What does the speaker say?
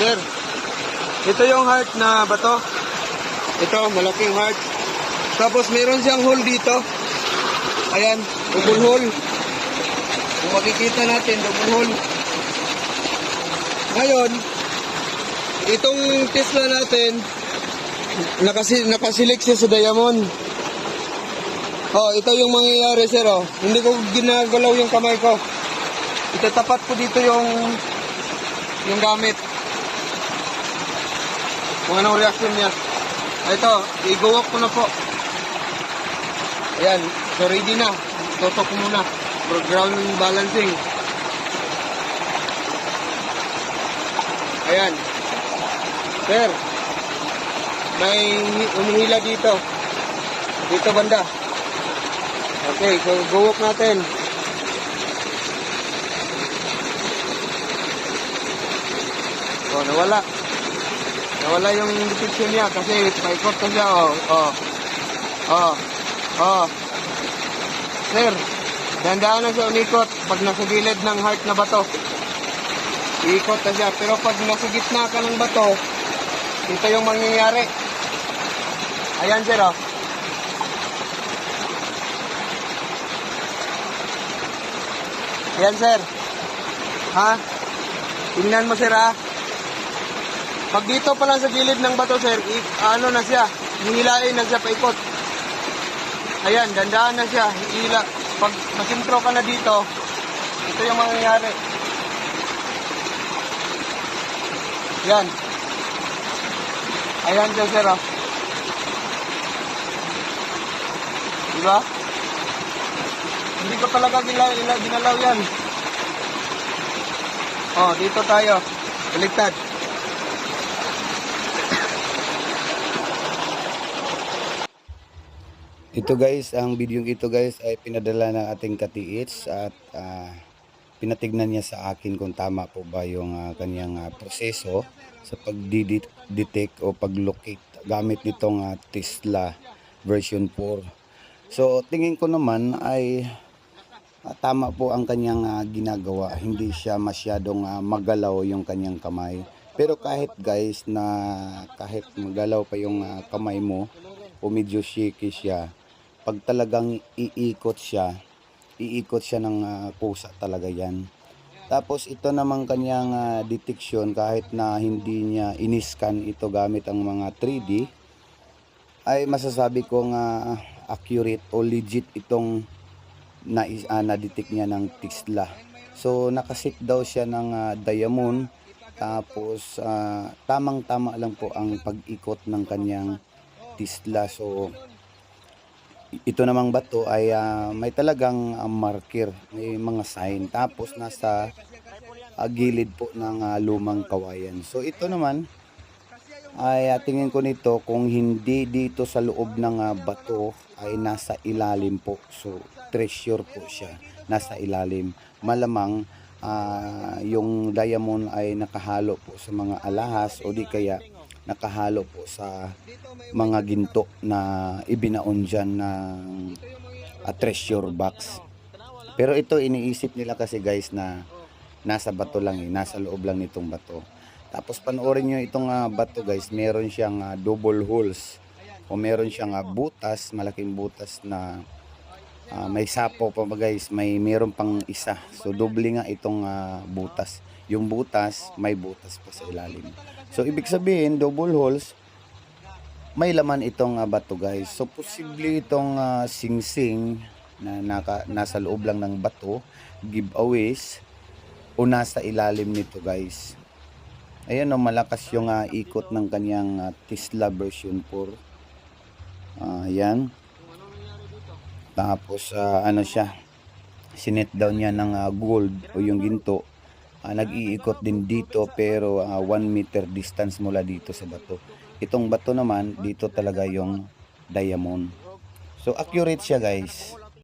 Sir, ito yung heart na bato. Ito, malaking heart. Tapos meron siyang hole dito. Ayan, double hole. Kung makikita natin, double hole. Ngayon, itong Tesla natin, nakasi nakasilik siya sa diamond. Oh, ito yung mangyayari, sir. Oh. Hindi ko ginagalaw yung kamay ko. Itatapat ko dito yung yung gamit. Kung anong reaction niya. Ah, Ito, i-go ko na po. Ayan, so ready na. Totok ko muna. Ground balancing. Ayan. Sir, may umihila dito. Dito banda. Okay, so go natin. Oh, nawala. Nawala yung detection niya kasi paikot na siya. Oh, oh. Oh. Oh. Sir, dandaan na siya umikot pag nasa gilid ng heart na bato. Iikot na siya. Pero pag nasa gitna ka ng bato, ito yung mangyayari. Ayan, sir, oh. Ayan, sir. Ha? Tingnan mo, sir, ha? Pag dito pa lang sa gilid ng bato, sir, i- ano na siya, hihilain na siya paikot. Ayan, dandaan na siya, hihila. Pag masintro ka na dito, ito yung mangyayari. Yan. Ayan siya, sir, oh. Diba? Hindi ko talaga gila, ginalaw yan. Oh, dito tayo. Baliktad. Ito guys, ang video ito guys ay pinadala ng ating katiits at ah, pinatignan niya sa akin kung tama po ba yung ah, kanyang ah, proseso sa pag-detect o pag-locate gamit nitong ah, Tesla version 4. So tingin ko naman ay ah, tama po ang kanyang ah, ginagawa. Hindi siya masyadong ah, magalaw yung kanyang kamay. Pero kahit guys na kahit magalaw pa yung ah, kamay mo o medyo shaky siya, pag talagang iikot siya, iikot siya ng ah, kusa talaga yan. Tapos ito namang kanyang ah, detection kahit na hindi niya iniscan ito gamit ang mga 3D ay masasabi kong ah, accurate o legit itong na, uh, na-detect niya ng Tesla. So nakasit daw siya ng ah, diamond tapos ah, tamang-tama lang po ang pag-ikot ng kanyang Tesla. So ito namang bato ay ah, may talagang ah, marker, may mga sign. Tapos nasa ah, gilid po ng ah, lumang kawayan. So ito naman ay ah, tingin ko nito kung hindi dito sa loob ng ah, bato ay nasa ilalim po. So treasure po siya, nasa ilalim. Malamang ah, yung diamond ay nakahalo po sa mga alahas o di kaya nakahalo po sa mga ginto na ibinaon dyan ng a treasure box. Pero ito iniisip nila kasi guys na nasa bato lang eh, nasa loob lang nitong bato. Tapos panoorin nyo itong ah, bato guys, meron siyang ah, double holes o meron siyang ah, butas, malaking butas na ah, may sapo pa ba guys, may meron pang isa. So doble nga itong ah, butas. Yung butas, may butas pa sa ilalim. So ibig sabihin, double holes, may laman itong ah, bato guys. So posible itong ah, singsing na naka, nasa loob lang ng bato, giveaways, o nasa ilalim nito guys. Ayan o, malakas yung ah, ikot ng kanyang ah, Tesla version 4. Ah, ayan. Tapos ah, ano siya, sinet down niya ng ah, gold o yung ginto. Ah, nag-iikot din dito pero 1 meter distance mula dito sa bato. Itong bato naman, dito talaga yung diamond. So accurate siya guys.